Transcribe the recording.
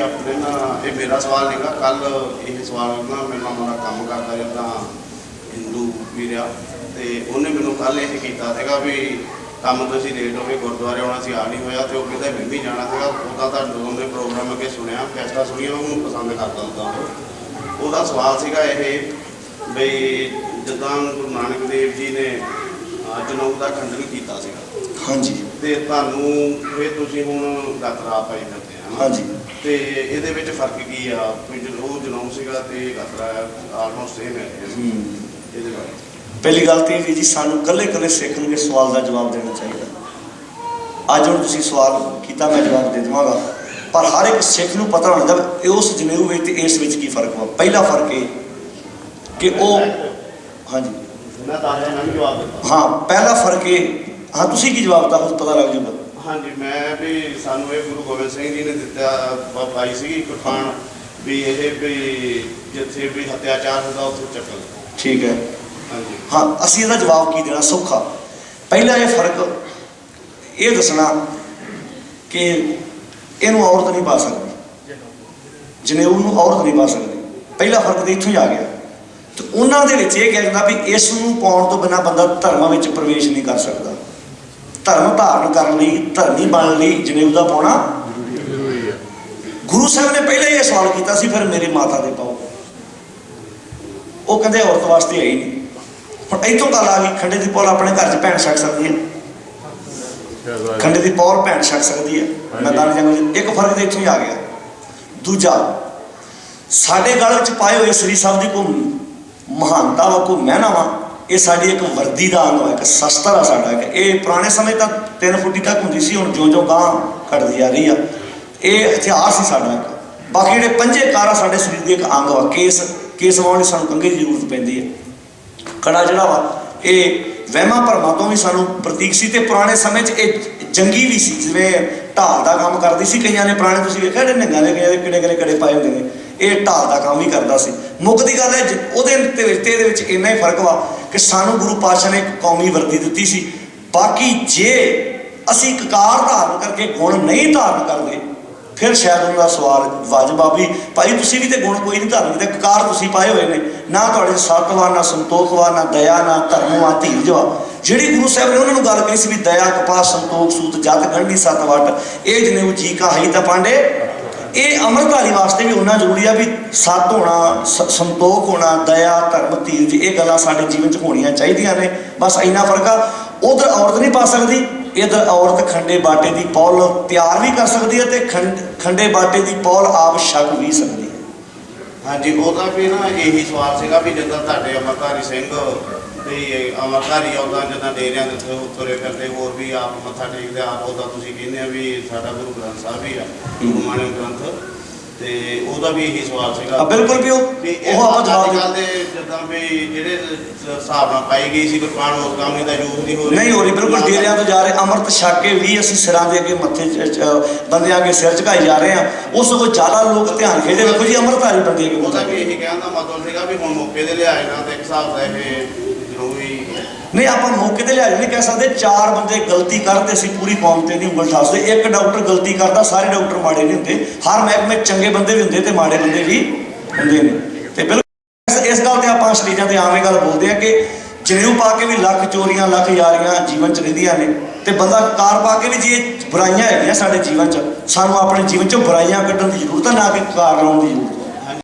ਆਪਣੇ ਨਾ ਇਹ ਮੇਰਾ ਸਵਾਲ ਨਹੀਂਗਾ ਕੱਲ ਇਹ ਸਵਾਲ ਨਾ ਮੇਰੇ ਨਾਲ ਮੇਰਾ ਕੰਮ ਕਰਦਾ ਜਿੱਦਾਂ ਹਿੰਦੂ ਵੀਰਿਆ ਤੇ ਉਹਨੇ ਮੈਨੂੰ ਕੱਲ ਇਹ ਕੀਤਾ ਸੀਗਾ ਵੀ ਕੰਮ ਤੋਂ ਅਸੀਂ ਲੇਟ ਹੋ ਗਏ ਗੁਰਦੁਆਰੇ ਆਉਣਾ ਸੀ ਆ ਨਹੀਂ ਹੋਇਆ ਤੇ ਉਹ ਕਹਿੰਦਾ ਮੈਂ ਵੀ ਜਾਣਾ ਸੀਗਾ। ਉਹਦਾ ਤਾਂ ਦੋਨੇ ਪ੍ਰੋਗਰਾਮ ਅੱਗੇ ਸੁਣਿਆ ਫੈਸਲਾ ਸੁਣਿਆ ਉਹਨੂੰ ਪਸੰਦ ਕਰਦਾ ਹੁੰਦਾ ਉਹ। ਉਹਦਾ ਸਵਾਲ ਸੀਗਾ ਇਹ ਬਈ ਜਿੱਦਾਂ ਗੁਰੂ ਨਾਨਕ ਦੇਵ ਜੀ ਨੇ ਜਨੇਊ ਦਾ ਖੰਡਨ ਕੀਤਾ ਸੀਗਾ। ਹਾਂਜੀ। ਤੇ ਤੁਹਾਨੂੰ ਇਹ ਤੁਸੀਂ ਹੁਣ ਗਤਰਾ ਪਾਈ ਫਿਰਦੇ ਆ ਹਾਂਜੀ। ਤੇ ਇਹਦੇ ਵਿੱਚ ਫ਼ਰਕ ਕੀ ਆ? ਕੋਈ ਉਹ ਜਨਮ ਸੀਗਾ ਤੇ ਗਤਰਾ ਆਲਮੋਸਟ ਸੇਮ ਹੈ। ਇਹਦੇ ਬਾਰੇ। ਪਹਿਲੀ ਗੱਲ ਤੇ ਜੀ ਸਾਨੂੰ ਕੱਲੇ ਕੱਲੇ ਸਿੱਖ ਨੂੰ ਇਹ ਸਵਾਲ ਦਾ ਜਵਾਬ ਦੇਣਾ ਚਾਹੀਦਾ। ਅੱਜ ਹੁਣ ਤੁਸੀਂ ਸਵਾਲ ਕੀਤਾ ਮੈਂ ਜਵਾਬ ਦੇ ਦੇਵਾਂਗਾ। ਪਰ ਹਰ ਇੱਕ ਸਿੱਖ ਨੂੰ ਪਤਾ ਹੋਣਾ ਚਾਹੀਦਾ ਉਸ ਜਨੇਊ ਵਿੱਚ ਤੇ ਇਸ ਵਿੱਚ ਕੀ ਫ਼ਰਕ ਵਾ। ਪਹਿਲਾ ਫ਼ਰਕ ਇਹ ਕਿ ਉਹ ਹਾਂਜੀ। ਮੈਂ ਤਾਂ ਇਹਨਾਂ ਨੂੰ ਜਵਾਬ ਦਿੱਤਾ। ਹਾਂ ਪਹਿਲਾ ਫ਼ਰਕ ਇਹ ਹਾਂ ਤੁਸੀਂ ਕੀ ਜਵਾਬ ਦਿੱਤਾ? ਉਹ ਪਤਾ ਲੱਗ ਜੂਗਾ। ਹਾਂਜੀ ਮੈਂ ਵੀ ਸਾਨੂੰ ਇਹ ਗੁਰੂ ਗੋਬਿੰਦ ਸਿੰਘ ਜੀ ਨੇ ਦਿੱਤਾ ਪਾਈ ਸੀਗੀ ਕੁਰਬਾਨ ਵੀ ਇਹ ਵੀ ਜਿੱਥੇ ਵੀ ਹੱਤਿਆਚਾਰ ਹੁੰਦਾ ਉੱਥੇ ਚੱਕਲ ਠੀਕ ਹੈ। ਹਾਂਜੀ। ਹਾਂ ਅਸੀਂ ਇਹਦਾ ਜਵਾਬ ਕੀ ਦੇਣਾ? ਸੌਖਾ। ਪਹਿਲਾ ਇਹ ਫ਼ਰਕ ਇਹ ਦੱਸਣਾ ਕਿ ਇਹਨੂੰ ਔਰਤ ਨਹੀਂ ਪਾ ਸਕਦੀ। ਜਨੇਊ ਨੂੰ ਔਰਤ ਨਹੀਂ ਪਾ ਸਕਦੀ। ਪਹਿਲਾ ਫ਼ਰਕ ਤੇ ਇੱਥੋਂ ਹੀ ਆ ਗਿਆ। ਤੇ ਉਹਨਾਂ ਦੇ ਵਿੱਚ ਇਹ ਕਿਹਾ ਜਾਂਦਾ ਵੀ ਇਸ ਨੂੰ ਪਾਉਣ ਤੋਂ ਬਿਨਾ ਬੰਦਾ ਧਰਮਾਂ ਵਿੱਚ ਪ੍ਰਵੇਸ਼ ਨਹੀਂ ਕਰ ਸਕਦਾ। ਧਰਮ ਧਾਰਨ ਕਰਨ ਲਈ, ਧਰਨੀ ਬਣਨ ਲਈ ਜਨੇਊ ਦਾ ਪਾਉਣਾ ਗੁਰੂ ਸਾਹਿਬ ਨੇ ਪਹਿਲਾਂ ਹੀ ਇਹ ਸਵਾਲ ਕੀਤਾ ਸੀ, ਫਿਰ ਮੇਰੇ ਮਾਤਾ ਦੇ ਪਾਓ। ਉਹ ਕਹਿੰਦੇ, ਔਰਤ ਵਾਸਤੇ ਆਈ ਨਹੀਂ। ਹੁਣ ਇੱਥੋਂ ਗੱਲ ਆ ਗਈ, ਖੰਡੇ ਦੀ ਪੌਲ ਆਪਣੇ ਘਰ 'ਚ ਭੈਣ ਛੱਡ ਸਕਦੀ ਹੈ। ਖੰਡੇ ਦੀ ਪੌਲ ਭੈਣ ਛੱਡ ਸਕਦੀ ਹੈ। ਮੈਦਾਨ ਜੰਗ ਇੱਕ ਫ਼ਰਕ ਤੇ ਇੱਥੋਂ ਹੀ ਆ ਗਿਆ। ਦੂਜਾ, ਸਾਡੇ ਗਲ ਵਿੱਚ ਪਾਏ ਹੋਏ ਸ੍ਰੀ ਸਾਹਿਬ ਦੀ ਕੋ ਮਹਾਨਤਾ ਵਾ ਕੋ ਮਹਿਨਾ ਵਾ ਇਹ ਸਾਡੀ ਇੱਕ ਵਰਦੀ ਦਾ ਅੰਗ ਵਾ, ਇੱਕ ਸ਼ਸਤਰ ਆ ਸਾਡਾ, ਇੱਕ ਇਹ ਪੁਰਾਣੇ ਸਮੇਂ ਤਾਂ 3 ਫੁੱਟੀ ਤੱਕ ਹੁੰਦੀ ਸੀ, ਹੁਣ ਜਿਉਂ ਜਿਉਂ ਗਾਂ ਘਟਦੀ ਜਾ ਰਹੀ ਆ। ਇਹ ਹਥਿਆਰ ਸੀ ਸਾਡਾ ਇੱਕ। ਬਾਕੀ ਜਿਹੜੇ ਪੰਜੇ ਕਾਰ ਆ ਸਾਡੇ ਸਰੀਰ ਦੇ ਇੱਕ ਅੰਗ ਵਾ, ਕੇਸ ਕੇਸ ਵਾਉਣ ਲਈ ਸਾਨੂੰ ਕੰਘੇ ਦੀ ਜ਼ਰੂਰਤ ਪੈਂਦੀ ਹੈ ਕੜਾ ਜਿਹੜਾ ਵਾ, ਇਹ ਵਹਿਮਾਂ ਭਰਮਾਂ ਤੋਂ ਵੀ ਸਾਨੂੰ ਪ੍ਰਤੀਕ ਸੀ ਤੇ ਪੁਰਾਣੇ ਸਮੇਂ 'ਚ ਇਹ ਜੰਗੀ ਵੀ ਸੀ, ਜਿਵੇਂ ਢਾਲ ਦਾ ਕੰਮ ਕਰਦੀ ਸੀ, ਕਈਆਂ ਨੇ ਪੁਰਾਣੇ ਤੁਸੀਂ ਵੇਖਿਆ ਜਿਹੜੇ ਨਿੰਗਾਂ ਦੇ ਕਿਹੜੇ ਕਿਹੜੇ ਕਿਹੜੇ ਕੜੇ ਪਾਏ ਹੁੰਦੇ ਨੇ, ਇਹ ਢਾਲ ਦਾ ਕੰਮ ਵੀ ਕਰਦਾ ਸੀ। ਮੁੱਖ ਦੀ ਗੱਲ ਹੈ ਉਹਦੇ ਤੇ ਵਿੱਚ ਤੇ ਇਹਦੇ ਵਿੱਚ ਇੰਨਾ ਹੀ ਫ਼ਰਕ ਵਾ ਕਿ ਸਾਨੂੰ ਗੁਰੂ ਪਾਤਸ਼ਾਹ ਨੇ ਕੌਮੀ ਵਰਦੀ ਦਿੱਤੀ ਸੀ। ਬਾਕੀ ਜੇ ਅਸੀਂ ਕਕਾਰ ਧਾਰਨ ਕਰਕੇ ਗੁਣ ਨਹੀਂ ਧਾਰਨ ਕਰਦੇ ਫਿਰ ਸ਼ਾਇਦ ਉਹਨਾਂ ਦਾ ਸਵਾਲ ਵਾਜਬ ਆ ਵੀ ਭਾਈ ਤੁਸੀਂ ਵੀ ਤੇ ਗੁਣ ਕੋਈ ਨਹੀਂ ਧਾਰਨ ਕੀਤੇ ਕਕਾਰ ਤੁਸੀਂ ਪਾਏ ਹੋਏ ਨੇ, ਨਾ ਤੁਹਾਡੇ 'ਚ ਸਤਵਾ ਨਾ ਸੰਤੋਖ ਵਾ ਨਾ ਦਇਆ, ਨਾ ਧਰਮ ਵਾ ਧੀਰਜ ਵਾ ਜਿਹੜੀ ਗੁਰੂ ਸਾਹਿਬ ਨੇ ਉਹਨਾਂ ਨੂੰ ਗੱਲ ਕਹੀ ਸੀ ਵੀ ਦਇਆ ਕਪਾ ਸੰਤੋਖ, ਸੂਤ, ਜਤ, ਗੰਢੀ, ਸਤ ਵਟ, ਇਹ ਜਨੇਊ ਜੀ ਕਾ ਹੈ ਤਾਂ ਪਾਂਡੇ ਇਹ ਅੰਮ੍ਰਿਤਧਾਰੀ ਵਾਸਤੇ ਵੀ ਉਹਨਾਂ ਜ਼ਰੂਰੀ ਆ ਵੀ ਸਤ ਹੋਣਾ, ਸ- ਸੰਤੋਖ ਹੋਣਾ, ਦਇਆ, ਧਰਮ ਧੀਰਜ ਇਹ ਗੱਲਾਂ ਸਾਡੇ ਜੀਵਨ 'ਚ ਹੋਣੀਆਂ ਚਾਹੀਦੀਆਂ ਨੇ। ਬਸ ਇੰਨਾ ਫ਼ਰਕ ਆ, ਉਧਰ ਔਰਤ ਨਹੀਂ ਪਾ ਸਕਦੀ, ਇਧਰ ਔਰਤ ਖੰਡੇ ਬਾਟੇ ਦੀ ਪੌਲ ਤਿਆਰ ਵੀ ਕਰ ਸਕਦੀ ਹੈ ਤੇ ਖੰਡ- ਖੰਡੇ ਬਾਟੇ ਦੀ ਪੌਲ ਆਪ ਛਕ ਵੀ ਸਕਦੀ ਹੈ। ਹਾਂਜੀ, ਉਹਦਾ ਵੀ ਨਾ ਇਹੀ ਸਵਾਲ ਸੀਗਾ ਵੀ ਜਿੱਦਾਂ ਤੁਹਾਡੇ ਅਮਰਧਾਰੀ ਸਿੰਘ ਤੇ ਅਮਰਧਾਰੀ ਆਉਂਦਾ ਜਿੱਦਾਂ ਡੇਰਿਆਂ ਦੇ ਉੱਤੇ ਤੁਰੇ ਫਿਰਦੇ ਹੋਰ ਵੀ ਆਪ ਮੱਥਾ ਟੇਕਦੇ ਆਪ ਉਹਦਾ ਤੁਸੀਂ ਕਹਿੰਦੇ ਆ ਵੀ ਸਾਡਾ ਗੁਰੂ ਗ੍ਰੰਥ ਸਾਹਿਬ ਹੀ ਆ ਗੁਰੂ ਮਾਨਵ ਗ੍ਰੰਥ। ਤੇ ਉਹਦਾ ਵੀ ਇਹੀ ਸਵਾਲ ਸੀਗਾ। ਆ ਬਿਲਕੁਲ ਵੀ ਉਹ ਵੀ ਇਹ ਉਹ ਆਪਾਂ ਜਵਾਬ ਅੱਜ ਕੱਲ੍ਹ ਦੇ ਜਿੱਦਾਂ ਵੀ ਜਿਹੜੇ ਹਿਸਾਬ ਨਾਲ ਪਾਈ ਗਈ ਸੀ ਕੁਰਬਾਨ ਉਸ ਕੰਮ ਦਾ ਯੂਜ਼ ਨਹੀਂ ਹੋ ਰਿਹਾ। ਨਹੀਂ ਹੋ ਰਹੀ ਬਿਲਕੁਲ ਡੇਰਿਆਂ ਤੋਂ ਜਾ ਰਹੇ ਅੰਮ੍ਰਿਤ ਛਕ ਕੇ ਵੀ ਅਸੀਂ ਸਿਰਾਂ ਦੇ ਅੱਗੇ ਮੱਥੇ ਬੰਦਿਆਂ ਅੱਗੇ ਸਿਰ ਝੁਕਾਈ ਜਾ ਰਹੇ ਆ ਉਸ ਤੋਂ ਜ਼ਿਆਦਾ ਲੋਕ ਧਿਆਨ ਖੇਦੇ ਵੇਖੋ ਜੀ ਅੰਮ੍ਰਿਤਧਾਰੀ ਬੰਦੇ ਅੱਗੇ ਉਹਦਾ ਵੀ ਇਹੀ ਕਹਿਣ ਦਾ ਮਤਲਬ ਸੀਗਾ ਵੀ ਹੁਣ ਮੌਕੇ ਦੇ ਲਿਆਏ ਨਾ ਤੇ ਇੱਕ ਹਿਸਾਬ ਦਾ ਇਹ ਜ਼ਰੂਰੀ ਨਹੀਂ, ਆਪਾਂ ਮੌਕੇ ਤੇ ਲਿਆ ਨਹੀਂ, ਕਹਿ ਸਕਦੇ ਚਾਰ ਬੰਦੇ ਗਲਤੀ ਕਰਦੇ ਅਸੀਂ ਪੂਰੀ ਕੌਮ ਤੇ ਨਹੀਂ ਉਂਗਲ ਠਾਸਦੇ। ਇੱਕ ਡਾਕਟਰ ਗਲਤੀ ਕਰਦਾ, ਸਾਰੇ ਡਾਕਟਰ ਮਾੜੇ ਨਹੀਂ ਹੁੰਦੇ। ਹਰ ਮਹਿਕਮੇ ਚੰਗੇ ਬੰਦੇ ਵੀ ਹੁੰਦੇ ਤੇ ਮਾੜੇ ਬੰਦੇ ਵੀ ਹੁੰਦੇ ਨੇ। ਤੇ ਬਿਲਕੁਲ ਇਸ- ਗੱਲ ਤੇ ਆਪਾਂ ਸਟੇਜਾਂ ਤੇ ਆਵੇਂ ਗੱਲ ਬੋਲਦੇ ਆ ਕਿ ਜਨੇਊ ਪਾ ਕੇ ਵੀ ਲੱਖ ਚੋਰੀਆਂ, ਲੱਖ ਯਾਰੀਆਂ ਜੀਵਨ 'ਚ ਰਹਿੰਦੀਆਂ ਨੇ ਤੇ ਬੰਦਾ ਕਾਰ ਪਾ ਕੇ ਵੀ ਜੇ ਬੁਰਾਈਆਂ ਹੈਗੀਆਂ ਸਾਡੇ ਜੀਵਨ 'ਚ, ਸਾਨੂੰ ਆਪਣੇ ਜੀਵਨ 'ਚੋਂ ਬੁਰਾਈਆਂ ਕੱਢਣ ਦੀ ਜ਼ਰੂਰਤ ਹੈ, ਨਾ ਕਿ ਕਾਰ ਲਾਉਣ ਦੀ ਜ਼ਰੂਰਤ